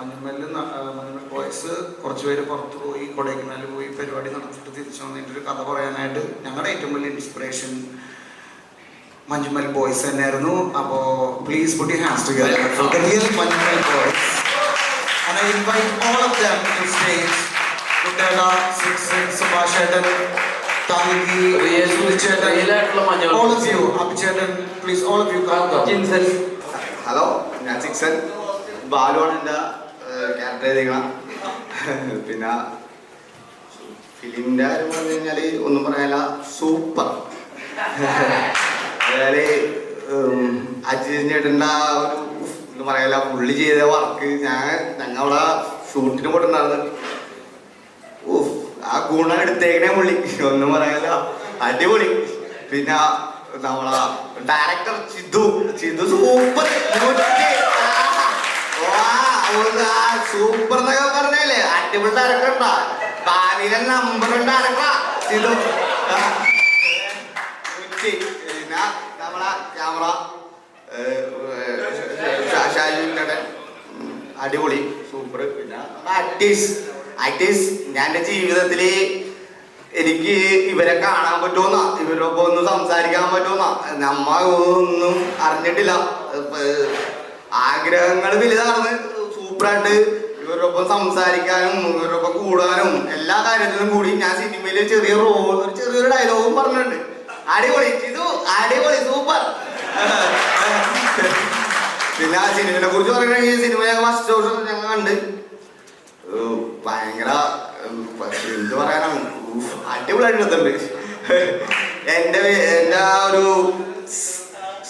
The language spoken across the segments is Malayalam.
മഞ്ഞുമല്ല് മഞ്ഞുമൽ ബോയ്സ് കുറച്ച് പേര് പുറത്ത് പോയി കൊടൈക്കനാലിൽ പോയി പരിപാടി നടത്തിയിട്ട് തിരിച്ചു വന്നിട്ട് ഒരു കഥ പറയാനായിട്ട് ഞങ്ങളുടെ ഏറ്റവും വലിയ ഇൻസ്പിറേഷൻ മഞ്ഞുമൽ ബോയ്സ് തന്നെയായിരുന്നു. അപ്പോ please put hands together for the real Manjummel boys. കുട്ടേട, Subhash താങ്കി, അഭിചേട്ടൻ. ജിൻസൻ ഹലോ ഞാൻ സിക്സൻ. ബാലുവാണ് എന്റെ ക്യാരക്ടർ പിന്നെ ഫിലിമിന്റെ കാര്യം പറഞ്ഞു കഴിഞ്ഞാൽ ഒന്നും പറയാനില്ല സൂപ്പർ. അതായത് അജിത് ആ ഒരു ഒന്നും പറയാനില്ല പുള്ളി ചെയ്ത വർക്ക് ഞാൻ ഞങ്ങളവിടെ ഷൂട്ടിന് പോയിട്ടുണ്ടായിരുന്നു. ആ ഗുണം എടുത്തേക്കണേ പുള്ളി. ഒന്നും പറയാനില്ല. അടിപൊളി. പിന്നെ നമ്മളെ director Chidu. Chidu super. Super എന്നൊക്കെ പറഞ്ഞല്ലേ? അടിപൊളി ഡയറക്ടർ ബാലിയുടെ നമ്പർ ആ. ഉച്ചി. പിന്നെ നമ്മളെ ക്യാമറ ഷാജുട്ടൻ അടിപൊളി സൂപ്പർ പിന്നെ ആക്ടീസ് ആക്ടീസ് ഞാൻ ജീവിതത്തിൽ എനിക്ക് ഇവരെ കാണാൻ പറ്റുമെന്ന? ഇവരൊപ്പം ഒന്ന് സംസാരിക്കാൻ പറ്റുമെന്ന? നമ്മ ഒന്നും അറിഞ്ഞിട്ടില്ല. ആഗ്രഹങ്ങൾ വലുതാണ്. സൂപ്പറായിട്ട് ഇവരൊപ്പം സംസാരിക്കാനും ഇവരൊപ്പം കൂടാനും എല്ലാ കാര്യത്തിലും കൂടി ഞാൻ സിനിമയിൽ ചെറിയ റോൾ ഒരു ചെറിയൊരു ഡയലോഗും പറഞ്ഞിട്ടുണ്ട്. അടിപൊളി ഇത് അടിപൊളി സൂപ്പർ. പിന്നെ ആ സിനിമയെ കുറിച്ച് പറയുകയാണെങ്കിൽ സിനിമ ഞങ്ങൾ ഫസ്റ്റ് ദിവസം ഞങ്ങൾ കണ്ട്. ഭയങ്കര എന്ത് പറയാനാണ് അടിപൊളിയായിട്ടുണ്ട് എന്റെ എന്റെ ആ ഒരു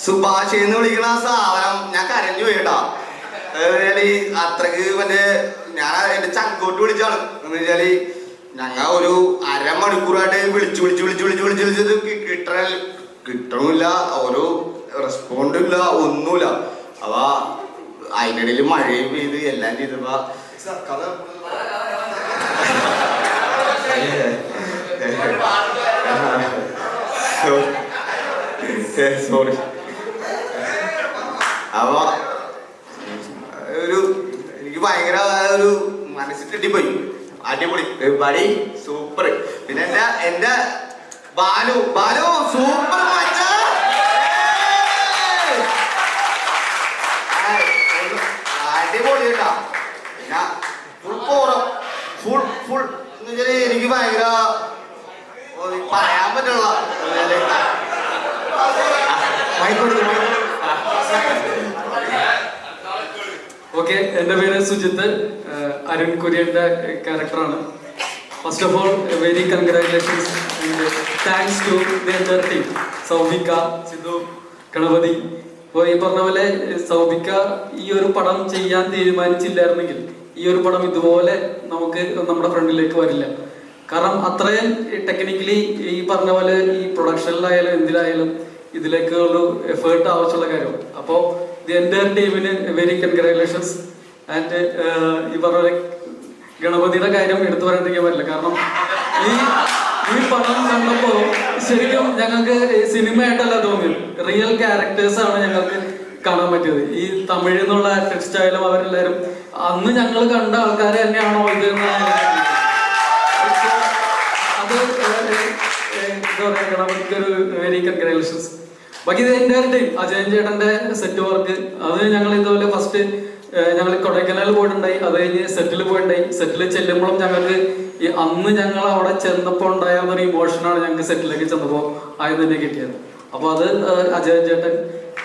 സുഭാഷ് എന്ന് വിളിക്കുന്ന സാധനം ഞാൻ കരഞ്ഞു പോയിട്ടാ അത്രയ്ക്ക് മറ്റേ ഞാൻ എന്റെ ചങ്കോട്ട് വിളിച്ചാണ് എന്ന് വെച്ചാൽ ഞങ്ങൾ ഒരു അരമണിക്കൂറായിട്ട് വിളിച്ചു വിളിച്ചു വിളിച്ചു വിളിച്ചു വിളിച്ചു വിളിച്ചത് കിട്ടണ കിട്ടണില്ല ഒരു റെസ്പോണ്ടും ഇല്ല ഒന്നുമില്ല. അപ്പൊ അതിനിടയിൽ മഴയും പെയ്ത് എല്ലാം ചെയ്തപ്പോ കഥ സോറി അപ്പൊ എനിക്ക് ഭയങ്കര ഒരു മനസ്സിൽ തെറ്റിപ്പോയി. അടിപൊളി. പരിപാടി സൂപ്പർ പിന്നെ എന്റെ എന്റെ ബാലു ബാലു സൂപ്പർ മച്ചാ അടിപൊളി കേട്ടാ പിന്നെ ഫുൾ പോറം ഫുൾ ഫുൾ എന്ന് വെച്ചാൽ എനിക്ക് ഭയങ്കര ഓ, പറയാൻ പറ്റുള്ള മൈക്കൊടുത്തു ഓക്കെ എന്റെ പേര് സുജിത്ത് അരുൺ കുര്യന്റെ ക്യാരക്ടറാണ്. First of all very congratulations thanks to team സൗബിക Sidhu Ganapathi. അപ്പോൾ ഈ പറഞ്ഞ പോലെ ഏഹ് ഈ ഒരു പടം ചെയ്യാൻ തീരുമാനിച്ചില്ലായിരുന്നെങ്കിൽ ഈ ഒരു പടം ഇതുപോലെ നമുക്ക് നമ്മുടെ ഫ്രണ്ടിലേക്ക് വരില്ല. കാരണം അത്രയും ടെക്നിക്കലി ഈ പറഞ്ഞ പോലെ ഈ പ്രൊഡക്ഷനിലായാലും എന്തിലായാലും ഇതിലേക്ക് ഒരു എഫേർട്ട് ആവശ്യമുള്ള കാര്യമാണ്. അപ്പോൾ ദി എന്റെ ടീമിന് വെരി കൺഗ്രാറ്റുലേഷൻസ് ആൻഡ് ഈ പറഞ്ഞ ഗണപതിയുടെ കാര്യം എടുത്തു പറയാണ്ടിരിക്കാൻ പറ്റില്ല. കാരണം ഈ ഈ പടം കണ്ടപ്പോൾ ശരിക്കും ഞങ്ങൾക്ക് സിനിമയായിട്ടല്ല തോന്നിയത്. റിയൽ ക്യാരക്ടേഴ്സ് ആണ് ഞങ്ങൾക്ക് കാണാൻ പറ്റിയത്. ഈ തമിഴിൽ നിന്നുള്ള ടെക്സ്റ്റ് ആയാലും അവരെല്ലാവരും അന്ന് ഞങ്ങൾ കണ്ട ആൾക്കാർ തന്നെയാണോ ഇത് അത് എന്താ പറയാ ഗണപതിക്കൊരു വെരി കൺഗ്രാലേഷൻസ് ബാക്കി ഇത് എന്റെ ടീം അജയൻ ചേട്ടന്റെ സെറ്റ് വർക്ക് അത് ഞങ്ങൾ ഇതുപോലെ ഫസ്റ്റ് ഞങ്ങൾ കൊടൈക്കനാൽ പോയിട്ടുണ്ടായി. അത് കഴിഞ്ഞ് സെറ്റിൽ പോയിട്ടുണ്ടായി. സെറ്റിൽ ചെല്ലുമ്പോഴും ഞങ്ങൾക്ക് ഈ അന്ന് ഞങ്ങൾ അവിടെ ചെന്നപ്പോൾ ഉണ്ടായ ഒരു ഇമോഷനാണ് ഞങ്ങൾക്ക് സെറ്റിലേക്ക് ചെന്നപ്പോൾ ആദ്യം തന്നെ കിട്ടിയത്. അപ്പോൾ അത് അജയൻ ചേട്ടൻ.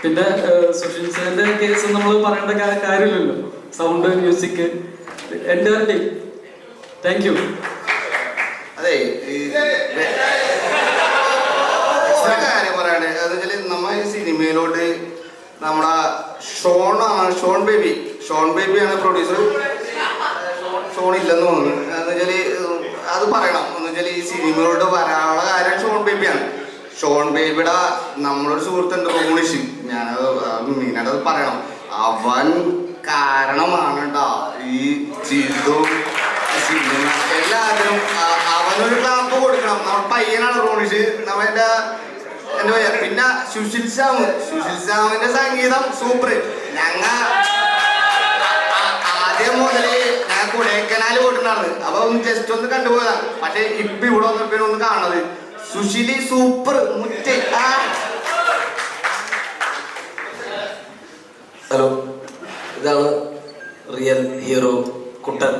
പിന്നെ സുഷിൻ സേന്റെ കേസ് നമ്മൾ പറയേണ്ട കാര്യമില്ലല്ലോ. സൗണ്ട് മ്യൂസിക് എന്റെ ടീം താങ്ക് യു അതെ ഈ ഒരു കാര്യം പറയണേ അത് നമ്മ ഈ സിനിമയിലോട്ട് നമ്മുടെ ഷോൺ ആണ് ഷോൺ ബേബി. ഷോൺ ബേബിയാണ് പ്രൊഡ്യൂസർ ഷോൺ ഇല്ലെന്ന് തോന്നുന്നു. എന്ന് വെച്ചാൽ അത് പറയണം. എന്ന് വെച്ചാൽ ഈ സിനിമകളുടെ വരാനുള്ള കാര്യം ഷോൺ ബേബിയാണ് ഷോൺ ബേബിയുടെ നമ്മളൊരു സുഹൃത്തുണ്ട് റോണിഷ്. ഞാനത് മെയിനായിട്ട് അത് പറയണം. അവൻ കാരണമാണ് ഈ ചിതു അ- അവനൊരു ക്ലാപ്പ് കൊടുക്കണം. നമ്മുടെ പയ്യനാണ് റോണിഷ്. നമ്മുടെ എന്താ പറയാ പിന്നെ സുശിൽ ശ്യാം. സുശിൽ ശ്യാമിന്റെ സംഗീതം സൂപ്പർ ഞങ്ങ ആദ്യം മുതൽ ഞാൻ കൊടൈക്കനാൽ പോയിട്ടുണ്ടാണ് അപ്പൊ ഒന്ന് ജസ്റ്റ് ഒന്ന് കണ്ടുപോയതാ. പക്ഷെ ഇപ്പൊ ഇവിടെ വന്നപ്പോ ഒന്ന് കാണുന്നത്. സുശീലി സൂപ്പർ. മുറ്റ ഹലോ. ഇതാണ് റിയൽ ഹീറോ കുട്ടൻ.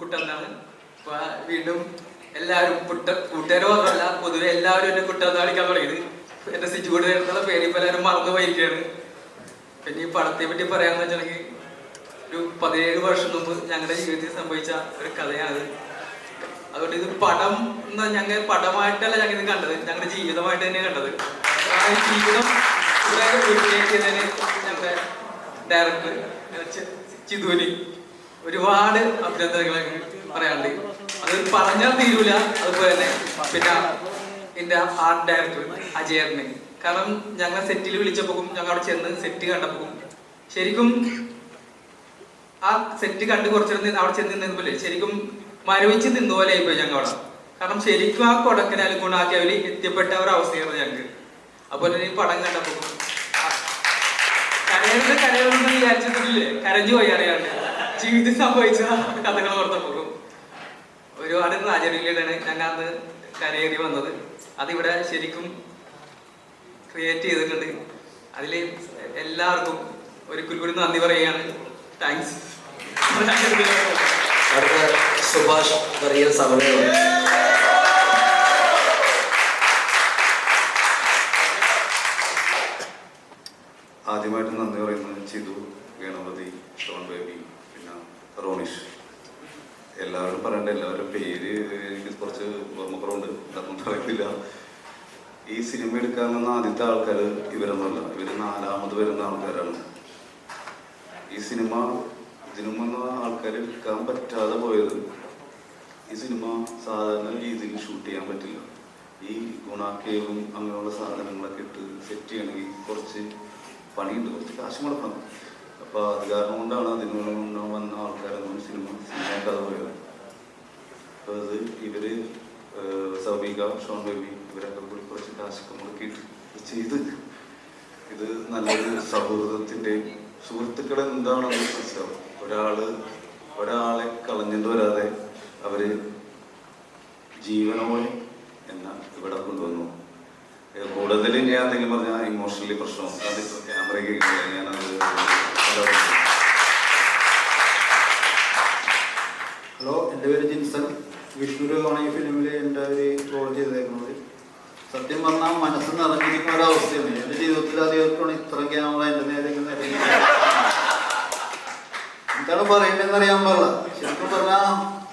കുട്ടൻ വീണ്ടും എല്ലാവരും കുട്ട കൂട്ടുകാർ മാത്രമല്ല പൊതുവെ എല്ലാവരും എന്നെ കുട്ടെന്ന് കളിക്കാൻ തുടങ്ങിയത്. എന്റെ സിജുവിടെ എന്നുള്ള പേര് ഇപ്പൊ എല്ലാവരും മറന്നു പോയിരിക്കുകയാണ്. പിന്നെ ഈ പടത്തെ പറ്റി പറയാന്ന് വെച്ചിട്ടുണ്ടെങ്കിൽ ഒരു പതിനേഴ് വർഷം മുമ്പ് ഞങ്ങളുടെ ജീവിതത്തിൽ സംഭവിച്ച ഒരു കഥയാണ് അതുകൊണ്ട് ഇത് പടം എന്ന് ഞങ്ങൾ പടമായിട്ടല്ല ഞങ്ങൾ ഇത് കണ്ടത്. ഞങ്ങളുടെ ജീവിതമായിട്ട് തന്നെ കണ്ടത്. ജീവിതം ചെയ്തതിന് ഞങ്ങളുടെ ഡയറക്ടർ ചിതുവിന് ഒരുപാട് അഭിനന്ദനങ്ങൾ പറയാനുണ്ട്. അത് പറഞ്ഞാൽ തീരൂല അതുപോലെ തന്നെ പിന്നെ എന്റെ ആർട്ട് ഡയറക്ടർ അജയറിന്. കാരണം ഞങ്ങൾ സെറ്റിൽ വിളിച്ചപ്പോൾ ഞങ്ങൾ അവിടെ ചെന്ന് സെറ്റ് കണ്ടപ്പോൾ ശരിക്കും ആ സെറ്റ് കണ്ട് കുറച്ചിരുന്ന് അവിടെ ചെന്ന് നിന്നപ്പോലെ ശരിക്കും മരവിച്ച് നിന്നുപോലെ ആയിപ്പോയി ഞങ്ങൾ അവിടെ കാരണം ശരിക്കും ആ കൊടക്കനാലും ഗുണാക്കിയവര് എത്തിപ്പെട്ട ഒരു അവസ്ഥയായിരുന്നു ഞങ്ങൾക്ക്. അപ്പോൾ തന്നെ ഈ പടം കണ്ടപ്പോൾ കരയുന്നത് കരയുന്നത് വിചാരിച്ചിട്ടില്ലേ? കരഞ്ഞു പോയി അറിയാണ്ട്. ജീവിതത്തിൽ സംഭവിച്ച കഥകൾ ഓർത്തപ്പോഴും. ഒരുപാട് സാഹചര്യങ്ങളിലാണ് ഞങ്ങൾ അന്ന് കരയേറി വന്നത്. അതിവിടെ ശരിക്കും ക്രിയേറ്റ് ചെയ്തിട്ടുണ്ട്. അതിൽ എല്ലാവർക്കും ഒരു കൂടി നന്ദി പറയുകയാണ്. താങ്ക്സ് അടുത്ത സുഭാഷ് ആദ്യമായിട്ട് നന്ദി പറയുന്നത് ചിതു ഗണപതി ഷോൺ ബേബി പിന്നെ റോണിഷ്. എല്ലാവരും പറയണ്ട എല്ലാവരുടെ പേര് പറയുന്നില്ല ഈ സിനിമ എടുക്കാൻ വന്ന ആദ്യത്തെ ആൾക്കാർ ഇവരൊന്നുമല്ല ഇവർ നാലാമത് വരുന്ന ആൾക്കാരാണ്. ഈ സിനിമ ഇതിനു വന്ന ആൾക്കാർ എടുക്കാൻ പറ്റാതെ പോയത് ഈ സിനിമ സാധാരണ രീതിയിൽ ഷൂട്ട് ചെയ്യാൻ പറ്റില്ല. ഈ ഗുണാക്കേവും അങ്ങനെയുള്ള സാധനങ്ങളൊക്കെ ഇട്ട് സെറ്റ് ചെയ്യണമെങ്കിൽ കുറച്ച് പണിയുണ്ട്. കുറച്ച് കാശ് മുടക്കണം. അപ്പോൾ അത് കാരണം കൊണ്ടാണ് അതിനു വന്ന ആൾക്കാരൊന്നും സിനിമ സിനിമയാക്കാതെ പോയത്. അപ്പോൾ അത് ഏഹ്, സൗബിക ഷോൺ ബേബി ഇവരൊക്കെ കൂടി കുറച്ച് കാശൊക്കെ മുടക്കിയിട്ട് ചെയ്ത് ഇത് നല്ലൊരു സൗഹൃദത്തിന്റെയും സുഹൃത്തുക്കൾ എന്താണെന്ന് മനസ്സിലാവും. ഒരാൾ ഒരാളെ കളഞ്ഞിട്ട് വരാതെ അവർ ജീവനോടെ എന്ന ഇവിടെ കൊണ്ടുവന്നു. കൂടുതൽ ഞാൻ എന്തെങ്കിലും പറഞ്ഞാൽ ഇമോഷണലി പ്രശ്നം അത് ക്യാമറയ്ക്ക് ഞാനത് ഹലോ എന്റെ പേര് ജിൻസൺ. വിഷ്ണുരമാണ് ഈ ഫിലിമിൽ എന്റെ ഒരു റോൾ ചെയ്തേക്കുന്നത് സത്യം പറഞ്ഞാൽ മനസ്സ് നിറഞ്ഞിരിക്കുന്ന ഒരവസ്ഥയാണ് എന്റെ ജീവിതത്തിൽ ആദ്യമായിട്ടാണ് ഇത്ര ക്യാമറ എന്റെ നേരെ എന്താണ് പറയേണ്ടതെന്ന് പാടില്ല. ശരിക്കും പറഞ്ഞാൽ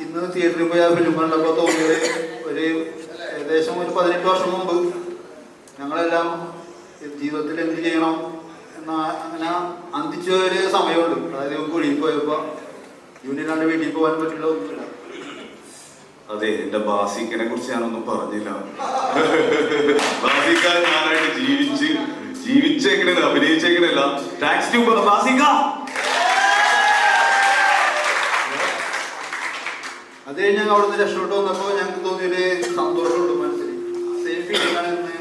ഇന്ന് തിയേറ്ററിൽ പോയി ആ ഫിലിം കണ്ടപ്പോൾ തോന്നിയത് ഒരു ഏകദേശം ഒരു പതിനെട്ട് വർഷം മുമ്പ് ഞങ്ങളെല്ലാം ജീവിതത്തിൽ എന്ത് ചെയ്യണം എന്നാ അങ്ങനെ അന്തിച്ച ഒരു സമയമുണ്ട്. അതായത് കുഴിയിൽ പോയപ്പോൾ യൂണിയനാണ്ട് വീട്ടിൽ പോകാൻ പറ്റില്ല ഒന്നുമില്ല. അതെ എന്റെ ബാസിക്കനെ കുറിച്ച് ഞാനൊന്നും പറഞ്ഞില്ല. ബാസിക്ക ഞാനായിട്ട് ജീവിച്ച് ജീവിച്ചേക്കണേ അഭിനയിച്ചേക്കണല്ല. Tax to ബാസിക്ക. അത് കഴിഞ്ഞ് ഞങ്ങൾ അവിടുന്ന് രക്ഷപ്പെട്ടു. വന്നപ്പോൾ ഞങ്ങൾക്ക് തോന്നിയൊരു സന്തോഷമുണ്ട് മനസ്സിൽ. സെയിം ഫീലിംഗ് ആണ് ഇന്ന്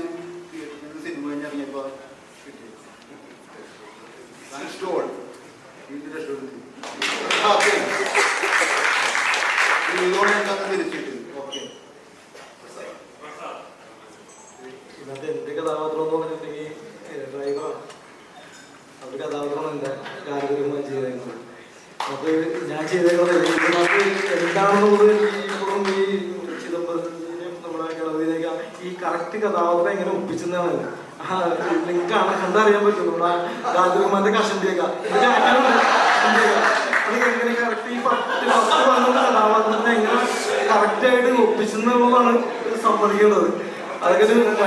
സിനിമ കഴിഞ്ഞ് ഇറങ്ങിയപ്പോൾ കിട്ടിയത്. താങ്ക്സ് ടു ഓൾ വീണ്ടും രക്ഷപ്പെടുത്തി ഓക്കെ ഇതോടെ എന്താണെന്ന് തിരിച്ചിട്ട് ഓക്കെ ഇന്നത്തെ എന്റെ കഥാപാത്രം എന്ന് പറഞ്ഞിട്ടുണ്ടെങ്കിൽ ഡ്രൈവറാണ് അവരുടെ കഥാപാത്രമാണ് എന്റെ കാര്യപരമായി ചെയ്തേക്കുന്നത് അത് ഞാൻ ഈ എങ്ങനെ നിങ്ങൾക്കാണ് കണ്ടറിയാൻ ഈ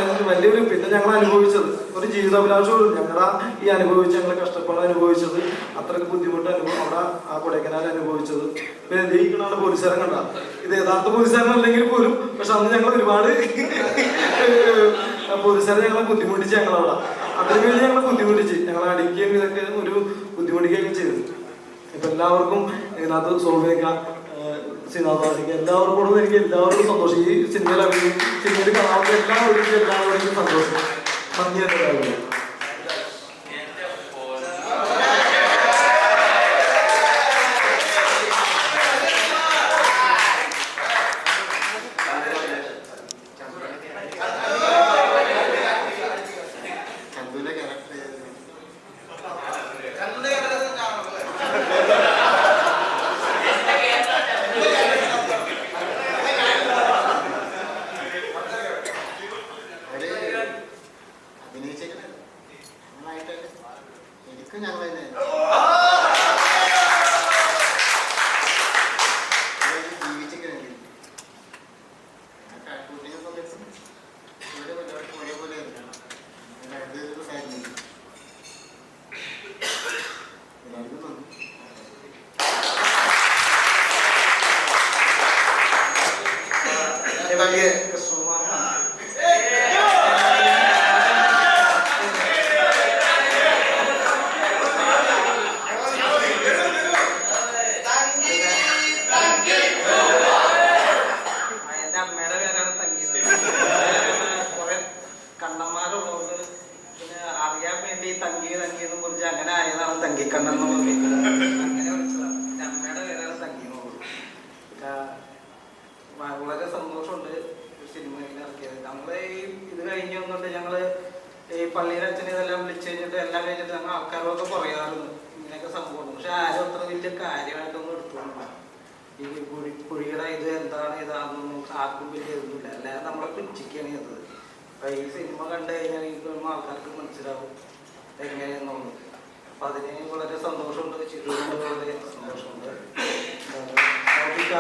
എങ്ങനെ വലിയൊരു ഞങ്ങൾ അനുഭവിച്ചത് ഒരു ജീവിതാഭിലാഷവും ഞങ്ങളുടെ ഈ അനുഭവിച്ച ഞങ്ങൾ കഷ്ടപ്പാട് അനുഭവിച്ചത് അത്രയ്ക്ക് ബുദ്ധിമുട്ട് അനുഭവം അവിടെ ആ കൊടൈക്കനാൽ അനുഭവിച്ചത്. പിന്നെ എന്തെങ്കിലും പോലീസുകാരൻ കണ്ട? ഇത് യഥാർത്ഥ പോലീസുകാരൻ അല്ലെങ്കിൽ പോലും പക്ഷെ അന്ന് ഞങ്ങൾ ഒരുപാട് പോലീസുകാരെ ഞങ്ങളെ ബുദ്ധിമുട്ടിച്ച് ഞങ്ങളവിടെ അത്രയ്ക്ക് വേണ്ടി ഞങ്ങൾ ബുദ്ധിമുട്ടിച്ച്. ഞങ്ങൾ അടിക്കുകയും ഇതൊക്കെ ഒരു ബുദ്ധിമുട്ടിക്കുകയൊക്കെ ചെയ്തു. ഇപ്പൊ എല്ലാവർക്കും ഇതിനകത്ത് സോമിയേക്കാം ശ്രീനാഥാസിക്ക് എല്ലാവർക്കും എനിക്ക് എല്ലാവർക്കും സന്തോഷം. ഈ സിനിമയിൽ അഭിനയിക്കും സിനിമയിൽ കാണാവുന്ന എല്ലാവർക്കും എല്ലാവർക്കും സന്തോഷം. നന്ദി നമ്മളെ പിടിച്ചിരിക്കുകയാണ് ചെയ്തത്. അപ്പൊ ഈ സിനിമ കണ്ടു കഴിഞ്ഞാൽ ഈ സിനിമ ആൾക്കാർക്ക് മനസ്സിലാവും എങ്ങനെയെന്നുള്ളത്. അപ്പൊ അതിന് വളരെ സന്തോഷമുണ്ട്. ചിരിയോട് വളരെ സന്തോഷമുണ്ട് എന്താണ് മൗലിക,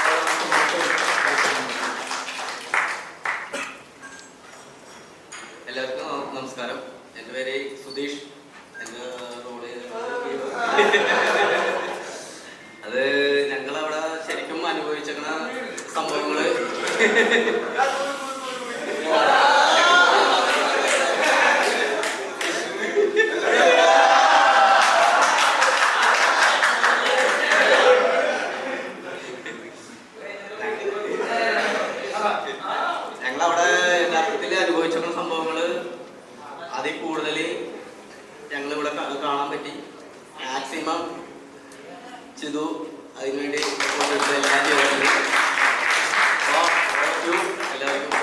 വളരെ സന്തോഷം. എല്ലാവർക്കും ന- നമസ്കാരം എന്റെ പേര് സുധീഷ് എന്റെ റോൾ അത് ഞങ്ങളവിടെ ശരിക്കും അനുഭവിച്ചേക്കണ സംഭവങ്ങൾ ഞങ്ങളവിടെ യഥാർത്ഥത്തിൽ അനുഭവിച്ചിരുന്ന സംഭവങ്ങൾ അതിൽ കൂടുതൽ ഞങ്ങളിവിടെ കാ- കാണാൻ പറ്റി മാക്സിമം ചെയ്തു അതിനുവേണ്ടി support ചെയ്ത എല്ലാം ചെയ്തിട്ടുണ്ട് അപ്പോൾ all of you എല്ലാവർക്കും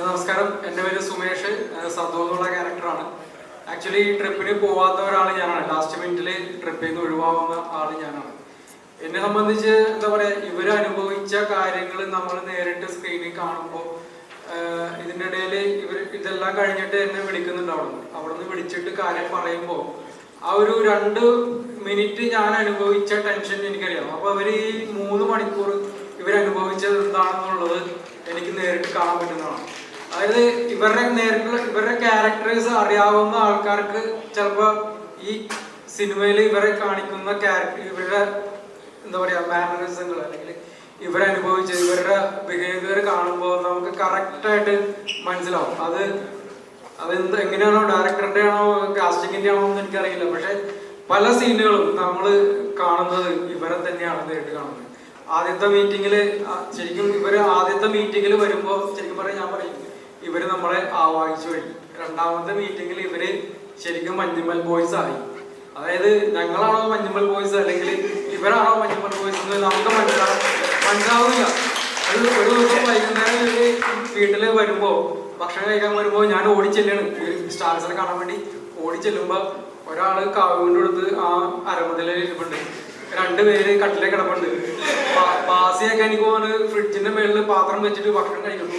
നമസ്കാരം എന്റെ പേര് സുമേഷ് സദ്ദു എന്നുള്ള ക്യാരക്ടറാണ് ആക്ച്വലി ഈ ട്രിപ്പിന് പോവാത്ത ഒരാൾ ഞാനാണ്. ലാസ്റ്റ് മിനിറ്റിൽ ട്രിപ്പിൽ നിന്ന് ഒഴിവാകുന്ന ആൾ ഞാനാണ്. എന്നെ സംബന്ധിച്ച് എന്താ പറയുക ഇവർ അനുഭവിച്ച കാര്യങ്ങൾ നമ്മൾ നേരിട്ട് സ്ക്രീനിൽ കാണുമ്പോൾ ഇതിന്റെ ഇടയിൽ ഇവർ ഇതെല്ലാം കഴിഞ്ഞിട്ട് എന്നെ വിളിക്കുന്നുണ്ട് അവിടെ നിന്ന് അവിടെ നിന്ന് വിളിച്ചിട്ട് കാര്യം പറയുമ്പോൾ ആ ഒരു രണ്ട് മിനിറ്റ് ഞാൻ അനുഭവിച്ച ടെൻഷൻ എനിക്കറിയാം. അപ്പോൾ അവർ ഈ മൂന്ന് മണിക്കൂർ ഇവരനുഭവിച്ചത് എന്താണെന്നുള്ളത് എനിക്ക് നേരിട്ട് കാണാൻ പറ്റുന്നതാണ്. അതായത് ഇവരുടെ നേരിട്ടുള്ള ഇവരുടെ ക്യാരക്ടേഴ്സ് അറിയാവുന്ന ആൾക്കാർക്ക് ചിലപ്പോൾ ഈ സിനിമയിൽ ഇവരെ കാണിക്കുന്ന ക്യാരക്ടർ ഇവരുടെ എന്താ പറയാ മാനറിസങ്ങൾ അല്ലെങ്കിൽ ഇവരനുഭവിച്ച ഇവരുടെ ബിഹേവിയർ കാണുമ്പോൾ നമുക്ക് കറക്റ്റായിട്ട് മനസ്സിലാവും. അത് അതെന്ത് എങ്ങനെയാണോ ഡയറക്ടറിന്റെ ആണോ കാസ്റ്റിങ്ങിന്റെ ആണോ എന്ന് എനിക്കറിയില്ല. പക്ഷെ പല സീനുകളും നമ്മൾ കാണുന്നത് ഇവരെ തന്നെയാണ് നേരിട്ട് കാണുന്നത്. ആദ്യത്തെ മീറ്റിങ്ങിൽ ശരിക്കും ഇവർ ആദ്യത്തെ മീറ്റിങ്ങിൽ വരുമ്പോൾ ശരിക്കും പറയാൻ ഞാൻ പറയും ഇവർ നമ്മളെ ആവാഹിച്ചു കഴിഞ്ഞു. രണ്ടാമത്തെ മീറ്റിംഗിൽ ഇവർ ശരിക്കും മഞ്ഞുമൽ ബോയ്സ് ആയി. അതായത് ഞങ്ങളാണോ മഞ്ഞുമൽ ബോയ്സ് അല്ലെങ്കിൽ ഇവരാണോ മഞ്ഞുമൽ ബോയ്സ് എന്ന് നമുക്ക് മനസ്സിലാവും മനസ്സിലാവുന്നില്ല. അത് ഒരു ദിവസം വൈകുന്നേരം വീട്ടിൽ വരുമ്പോ ഭക്ഷണം കഴിക്കാൻ വരുമ്പോൾ ഞാൻ ഓടി ചെല്ലാണ് സ്റ്റാർസിനെ കാണാൻ വേണ്ടി ഓടി ചെല്ലുമ്പോൾ ഒരാൾ കാവിന്റെ അടുത്ത് ആ അരമുതലിൽ ഇരിപ്പുണ്ട്. രണ്ടുപേര് കട്ടിലെ കിടപ്പുണ്ട്. പാസിയൊക്കെ എനിക്ക് പോകാൻ ഫ്രിഡ്ജിന്റെ മേളിൽ പാത്രം വെച്ചിട്ട് ഭക്ഷണം കഴിക്കുന്നു.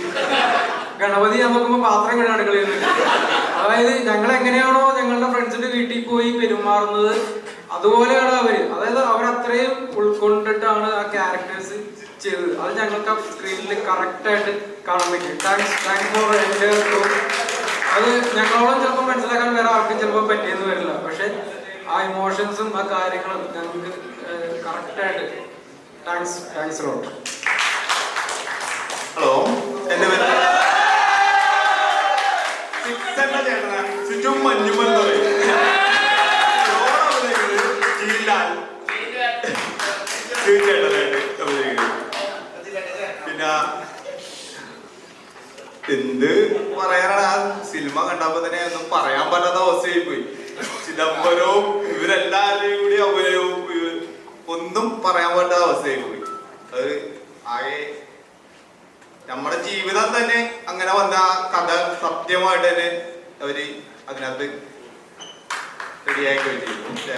ഗണപതി ഞാൻ നോക്കുമ്പോ പാത്രം കഴുകാൻ അടുക്കളയിൽ അതായത് ഞങ്ങൾ എങ്ങനെയാണോ ഞങ്ങളുടെ ഫ്രണ്ട്സിന്റെ വീട്ടിൽ പോയി പെരുമാറുന്നത് അതുപോലെയാണ് അവർ. അതായത് അവരത്രയും ഉൾക്കൊണ്ടിട്ടാണ് ആ ക്യാരക്ടേഴ്സ് ചെയ്തത്. അത് ഞങ്ങൾക്ക് ആ സ്ക്രീനിൽ കറക്റ്റ് ആയിട്ട് കാണാൻ പറ്റി. താങ്ക്സ് താങ്ക്സ് ഫോർ എന്റെ അത് ഞങ്ങളോളം ചിലപ്പോൾ മനസ്സിലാക്കാൻ വേറെ ആർക്കും ചിലപ്പോൾ പറ്റിയെന്ന് വരില്ല. പക്ഷെ ആ ഇമോഷൻസും ആ കാര്യങ്ങളും ഞങ്ങൾക്ക് കറക്റ്റ് ആയിട്ട് താങ്ക്സ് താങ്ക്സ് ഹലോ എന്റെ പേര് സിക്സന്റെ ചേട്ടനാ ചുറ്റും പിന്നെ എന്ത് പറയാനാണ് ആ സിനിമ കണ്ടപ്പോ തന്നെ ഒന്നും പറയാൻ പറ്റാത്ത അവസ്ഥയായി പോയി ചിദംബരവും ഇവരെല്ലാവരെയും കൂടി അഭിനയവും ഒന്നും പറയാൻ പറ്റാത്ത അവസ്ഥയായി പോയി അത് ആകെ നമ്മുടെ ജീവിതം തന്നെ അങ്ങനെ വന്ന ആ കഥ സത്യമായിട്ട് തന്നെ അവർ അതിനകത്ത് റെഡിയാക്കി താങ്ക് മിനിറ്റ്.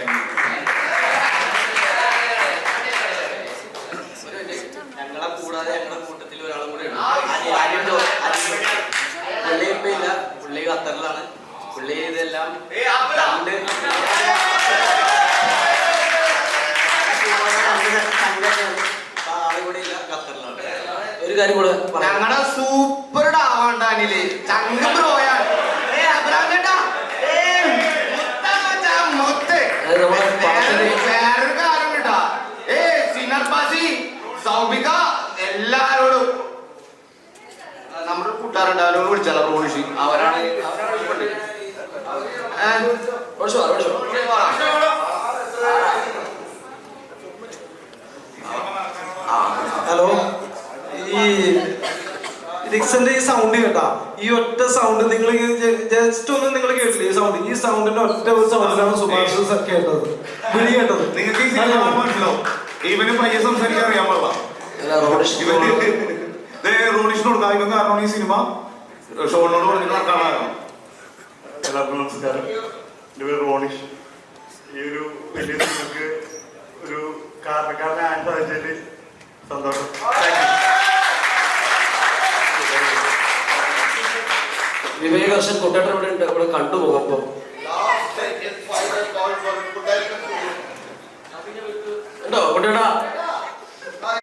ഞങ്ങളെ കൂടാതെ ഞങ്ങളുടെ കൂട്ടത്തിൽ പുള്ളി ഇപ്പൊ ഇല്ല. പുള്ളി ഖത്തറിലാണ്. പുള്ളി ഇതെല്ലാം കണ്ട് അപ്പൊ ആൾ കൂടെ ഇല്ല ഖത്തറിലാണ് ഒരു കാര്യം കൂടെ ഞങ്ങളുടെ സൂപ്പർ ഡാവാണ്ടാനിൽ ചങ്ക ബ്രോയാണ് ഏ വേറൊരു കാര്യം കേട്ടാ സൗബിക എല്ലാരോടും. നമ്മുടെ കൂട്ടുകാരുണ്ട് അവരോട് വിളിച്ചാലോ റോണിഷി അവരാണ് അവരാണ്. ഹലോ. ഈ ഡിക്സന്റെ ഈ സൗണ്ട് കേട്ടാ ഈ ഒറ്റ സൗണ്ട് നിങ്ങൾ ജസ്റ്റ് ഒന്ന് നിങ്ങൾ കേട്ടില്ല ഈ സൗണ്ട് ഈ സൗണ്ടിന്റെ ഒറ്റ ഒരു സൗണ്ടിലാണ് സുഭാഷ് സർ കേട്ടത്. വിളി കേട്ടത്. നിങ്ങൾക്ക് ഈ സിനിമ മനസ്സിലാവും. ഇവന് പയ്യെ സംസാരിക്കാൻ അറിയാൻ പാടില്ല. അല്ല, റോഡിഷ് ഇവന് ദേ റോണിഷിനോട് കാരണം ഈ സിനിമ ഷോണിനോട് പറഞ്ഞിട്ട് കാണാൻ എല്ലാവർക്കും നമസ്കാരം. എന്റെ പേര് റോണിഷ് ഈ ഒരു വലിയ സിനിമക്ക് ഒരു കാരണക്കാരനാകാൻ സാധിച്ചതിൽ സന്തോഷം. വിവേക് ഹർഷൻ കുട്ടേട്ടൻ ഇവിടെ ഉണ്ട്. അവിടെ കണ്ടുപോകും അപ്പൊ. ഉണ്ടോ? കുട്ടേട്ടാ.